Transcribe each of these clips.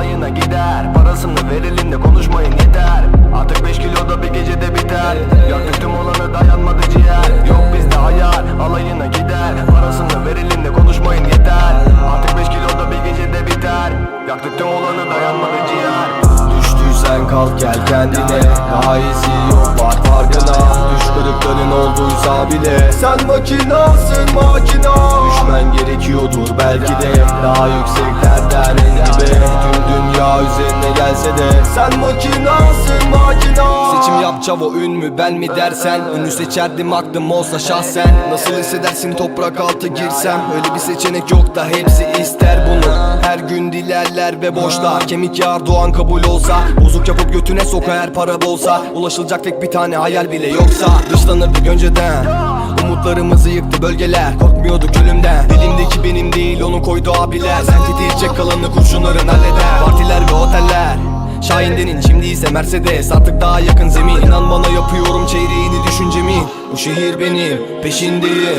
alayına gider. Parasını ver elinde konuşmayın yeter. Artık 5 kilo da bir gecede biter. Yaktık tüm olanı dayanmadı ciğer. Yok bizde hayal alayına gider. Parasını ver elinde konuşmayın yeter. Artık 5 kilo da bir gecede biter. Yaktık tüm olanı dayanmadı ciğer. Düştüysen kalk gel kendine. Daha iyisi Düş kırıkların olduysa bile Sen makinasın makina. Düşmen gerekiyordur belki de Daha yükseklerden en dibe Tüm dünya üzerine gelse de Sen makinasın makina. Seçim yap çavo ün mü ben mi dersen? Ünlü seçerdim aklım olsa şahsen. Nasıl hissedersin toprak altı girsem? Öyle bir seçenek yok da hepsi ister bunu. Her gün dilerler ve boşlar. Kemik yağar doğan kabul olsa. Bozuk yapıp götüne soka her para bolsa Ulaşılacak tek bir tane hayal bile yoksa Dışlanırdık önceden. Umutlarımızı yıktı bölgeler Korkmuyorduk ölümden Dilimdeki benim değil onu koydu abiler. Sen titrecek kalanı kurşunların halleder. Partiler ve oteller. Şahindenin şimdi ise Mercedes. Artık daha yakın zemin. İnan bana yapıyorum çeyreğini düşüncemin Bu şehir benim peşindeyim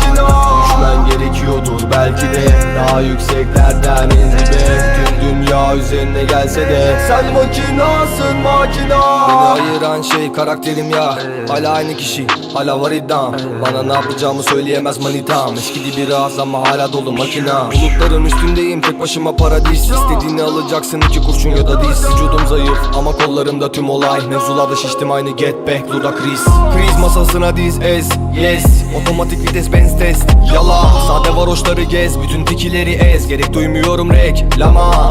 belki de Daha yükseklerden en dibe Tüm dünya üzerine gelse de. Sen makinasın makina. Beni ayıran şey karakterim ya. Hala aynı kişi hala var iddiam. Bana ne yapacağımı söyleyemez manitam. Eskidi biraz ama hala dolu makina. Bulutların üstündeyim tek başıma paradis. İstediğini alacaksın iki kurşun ya da diz. Vücudum zayıf ama kollarımda tüm olay. Mevzularda şiştim aynı get back luda kriz. Kriz masasına diz ez yes. Otomatik vites benz test. Yala sade varoşları gez Bütün tikileri ez. Gerek duymuyorum reklama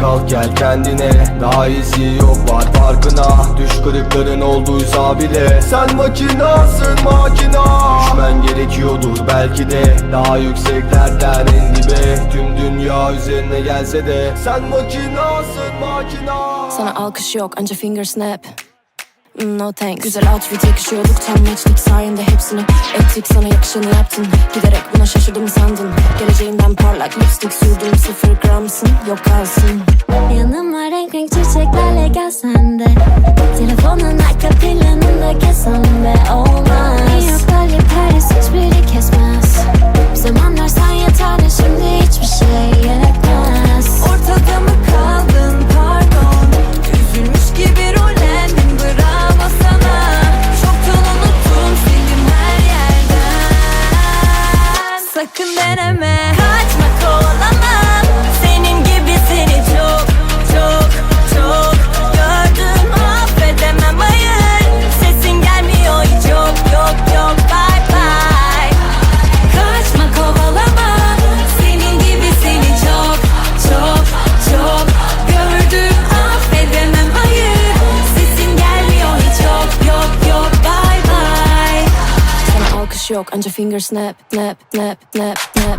kalk gel kendine. Daha iyisi yok var farkına. Düş kırıkların olduysa bile. Sen makinasın makina. Düşmen gerekiyordur belki de. Daha yükseklerden en dibe. Tüm dünya üzerine gelse de. Sen makinasın makina. Sana alkış yok anca finger snap. Mm, No thanks. Güzel outfit yakışıyorduk tam matchlik sayende hepsini Ettik. Sana yakışanı yaptın. Giderek buna şaşırdım sandın. Geleceğinden parlak lipstick sürdüm Sıfır gramsın yok kalsın. Yanıma renk renk çiçeklerle gelsen de. Telefonun arka planında kesen de olmaz. Yok kolye Paris hiçbiri kesmez. Bir zamanlar sen de şimdi hiçbir şey yetmez. Ortada mı kaldın? Pardon. Üzülmüş gibi rollendim bravo sana. Çoktan unuttum sildim her yerden. Sakın deneme Sana alkış yok anca finger snap Snap snap snap snap